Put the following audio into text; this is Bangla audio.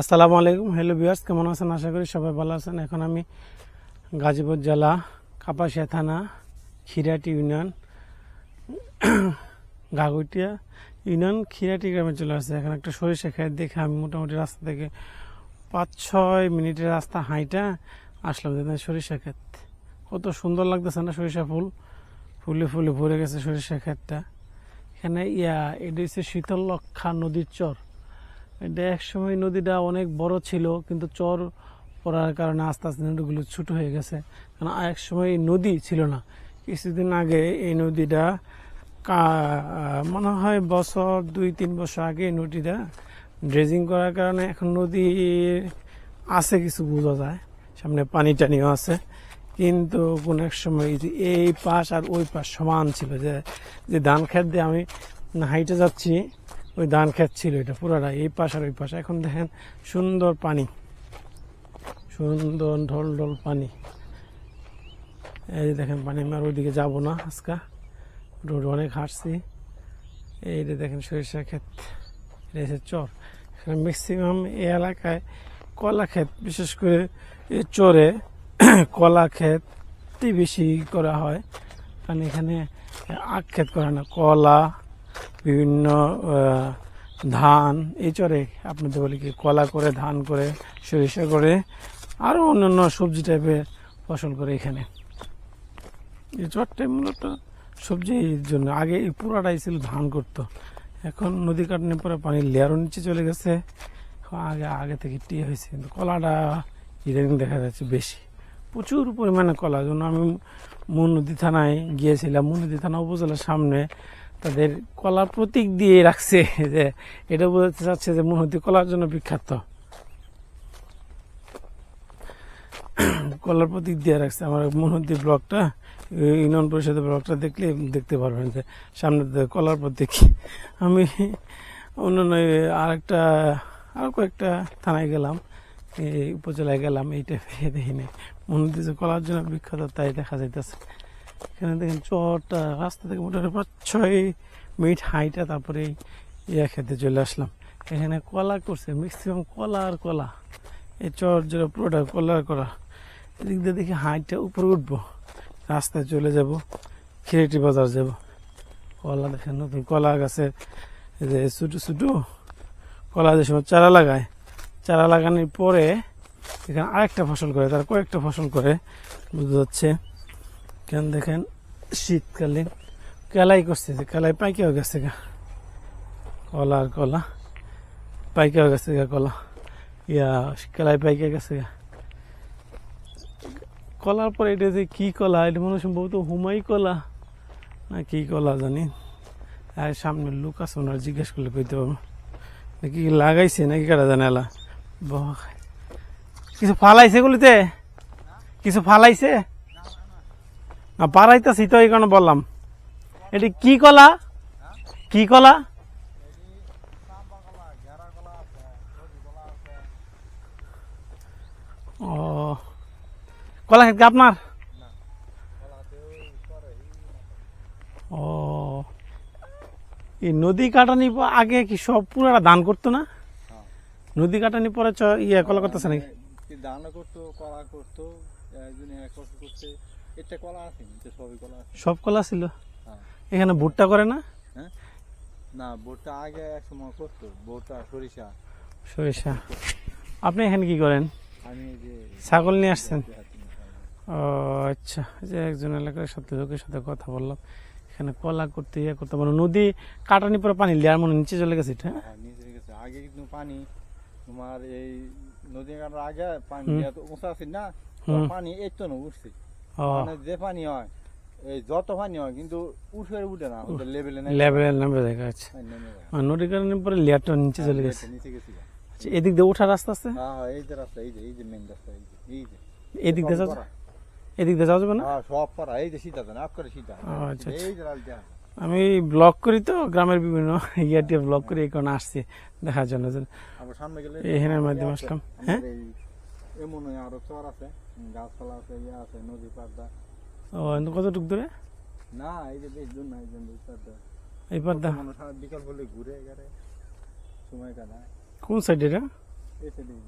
আসসালামু আলাইকুম। হ্যালো বিয়ার্স কেমন আছেন? আশা করি সবাই ভালো আছেন। এখন আমি গাজীপুর জেলা কাপাসিয়া থানা খিরাটি ইউনিয়ন, গাগুটিয়া ইউনিয়ন খিরাটি গ্রামে চলে আসছে। এখন একটা সরিষা খেত দেখে আমি মোটামুটি রাস্তা থেকে পাঁচ ছয় মিনিটের রাস্তা হাইটা আসলাম যে সরিষা ক্ষেত কত সুন্দর লাগতেছে না সরিষা ফুল? ফুলে ফুলে ভরে গেছে সরিষা ক্ষেতটা এখানে ইয়া, এটা হচ্ছে শীতলক্ষা নদীর চর। এটা একসময় নদীটা অনেক বড় ছিল, কিন্তু চর পড়ার কারণে আস্তে আস্তে নদীগুলো ছোট হয়ে গেছে। কারণ এক সময় নদী ছিল না। কিছুদিন আগে এই নদীটা মনে হয় বছর দুই, তিন বছর আগে এই নদীটা ড্রেজিং করার কারণে এখন নদী আছে কিছু বোঝা যায়। সামনে পানি টানিও আছে। কিন্তু কোন এক সময় এই পাশ আর ওই পাশ সমান ছিল যে যে ধান খেত দিয়ে আমি হাইটে যাচ্ছি ওই ধান খেত ছিল এটা, পুরাটা, এই পাশ আর ওই পাশে। এখন দেখেন সুন্দর পানি, সুন্দর ঢল ঢল পানি। এই দেখেন পানি, আমি আর ওইদিকে যাব না আজকা। রোড অনেক হাঁটছি। এই যে দেখেন সরিষা ক্ষেত, এটা চর। এখানে ম্যাক্সিমাম এই এলাকায় কলা ক্ষেত, বিশেষ করে এই চরে কলা ক্ষেতই বেশি করা হয়। কারণ এখানে আখ ক্ষেত করে না, কলা বিভিন্ন ধান এই চরে আপনাদের বলি কি কলা করে ধান করে সরিষা করে আরও অন্যান্য সবজি টাইপের ফসল করে এখানে এই চরটাই মূলত সবজির জন্য আগে এই পুরাটাই ছিল ধান করতো এখন নদী কাটানোর পরে পানির লেয়ারও নিচে চলে গেছে আগে আগে থেকে টিয়ে হয়েছে কিন্তু কলাটা ইদানিং দেখা যাচ্ছে বেশি প্রচুর পরিমাণে কলা জন্য আমি মনুদি থানায় গিয়েছিলাম মনুদি থানা উপজেলার সামনে তাদের কলার প্রতীক দিয়ে রাখছে যে, এটা বোঝাতে চাচ্ছে যে মনুদি কলার জন্য বিখ্যাত। কলার প্রতীক দিয়ে রাখছে। আমার মনুদি ব্লকটা ইউনিয়ন পরিষদের ব্লকটা দেখলে দেখতে পারবেন যে, সামনে কলার প্রতীক। আমি অন্যান্য আরেকটা আরও কয়েকটা থানায় গেলাম, এই উপজেলায় গেলাম, এইটা দেখি নাই। মনে হচ্ছে কলার জন্য বিখ্যাত, তাই দেখা যাইতেছে। এখানে দেখেন চরটা, রাস্তা থেকে মোটামুটি পাঁচ, ছয় মিনিট হাইটা তারপরে ইয়া খেতে চলে আসলাম। এখানে কলা করছে ম্যাক্সিমাম কলা আর কলা। এই চর যেটা পুরোটা কলা আর কলা। এদিক দিয়ে দেখি হাইটটা উপরে উঠবো, রাস্তায় চলে যাব খিরেটি বাজার যাব। কলা দেখেন, নতুন কলা গাছের যে ছোটো ছোটো কলা যে সময় চারা লাগায়, চারা লাগানোর পরে এখানে আরেকটা ফসল করে, তার কয়েকটা ফসল করে, বুঝতে যাচ্ছে কেন দেখেন, শীতকালীন কেলাই করছে যে, কেলাই পাইকেও গেছে গা। কলা আর কলা পাইকেও গেছে গা কলা। ইয়া, কেলাই পাইকে গেছে গা। কলার পরে এটা যে কি কলা, এটা মনে হয় সম্ভবত হুমাই কলা। না কি কলা জানি। আর সামনে লোক আছে, ওনারা জিজ্ঞেস করলে কইতে পারব। নাকি লাগাইছে, নাকি কাটা জানে এলা। কিছু ফালাইছে গুলিতে? কিছু ফালাইছে? না, পারাইতেছি, তো এই কারণে বললাম। এটি কি কলা? কি কলা? ও, কলা খেত আপনার? ও, এই নদী কাটানি আগে কি সব পুরাটা দান করতো না? নদী কাটানি পরে ইয়ে কলা করতেছে নাকি? কি করতো, কলা করতো এটা কলা আছে সবই কলা আছে। সব কলা ছিল? হ্যাঁ। এখানে ভুট্টা করে না? না ভুট্টা আগে এক সময় করতো। ভুট্টা সরিষা। সরিষা। আপনি এখানে কি করেন? আমি যে ছাগল নিয়ে আসছেন? ও আচ্ছা। যে একজন এলাকার সাথে লোকের সাথে কথা বললাম। এখানে কলা করতে ইয়ে করতে মানে নদী কাটানি পরে পানি লেয়ার মনে নিচে চলে গেছে এটা হ্যাঁ, নিচে গেছে। আগে কিন্তু পানি তোমার এই নদী কাটার আগে পানি। উঁচা আছে না? পানি এই তো না উঠছে। মানে যে পানি হয় এই যত পানি হয় কিন্তু উঠে উঠে না ওদের লেভেলে লেভেল নেমে দেখা যাচ্ছে। হ্যাঁ, নেমে যায়। আর নদী কাটানি পরে লেয়ারটা নিচে চলে হ্যাঁ, গেছে। নিচে গেছে আচ্ছা, এদিক দিয়ে ওঠার রাস্তা আছে? হ্যাঁ হ্যাঁ, এই যে রাস্তা এই যে এই যে মেন রাস্তা এই যে এই যে। এদিক দিয়ে যাওয়া এদিক দিয়ে যাওয়া যাবে না? হ্যাঁ, সব পারা এই যে সীতা না করে সীতা ও, আচ্ছা, এই যে লাল দেয়া। আমি ব্লগ করি তো গ্রামের বিভিন্ন ইয়া টিয়া ব্লগ করি এই কারণে আসছি দেখার জন্য। এখানের মাধ্যমে আসলাম। হ্যাঁ? এমন আরও চর আছে। গাছপালা আছে ইয়ে আছে নদী পাড়দা ও কতটুক দূরে? না এই যে বেশ দূর না এই যে নদী পাড়দা এই পাড়দা মানুষ বিকাল বলে ঘুরে গেলে সময় কাটায়। কোন সাইড এটা এই দিই